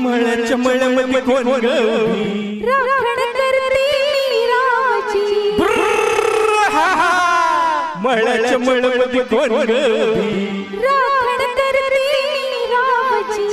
मळच्या मळमध्ये कोण ग राखण करते राजी मळच्या मळमध्ये कोण ग राखण करते राजी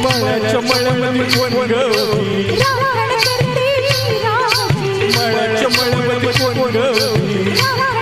मळच्या मळमध्ये कोण ग राखण मळमध्ये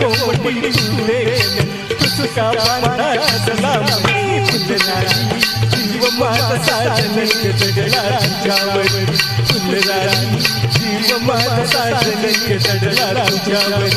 गोपटी तुले तुसका बांधा असला नार गोपटी जीव माझा साजन जडला तुझ्यावर फुलराणी जीव माझा तुझ्यावर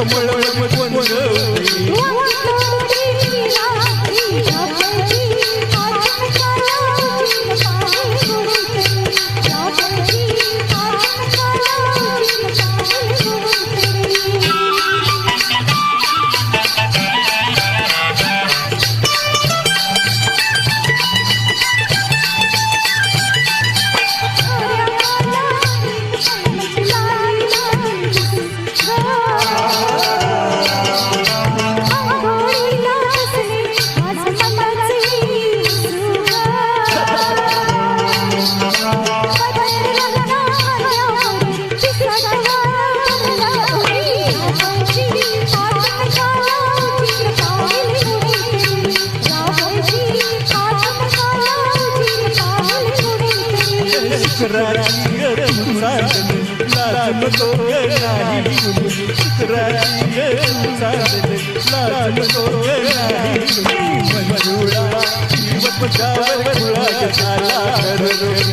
मळच्या ग तुझा लाज नको ग नाही शुक्राची ग तुझा लाज नको ग नाही मंजुळा जीवपटावर कुळात झाला खरोखरी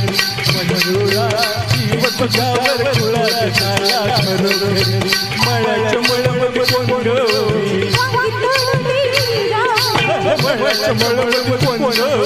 मंजुळा जीवपटावर कुळात झाला खरोखरी मळाच्या मळमध्ये कोण ग मळाच्या मळमध्ये कोण ग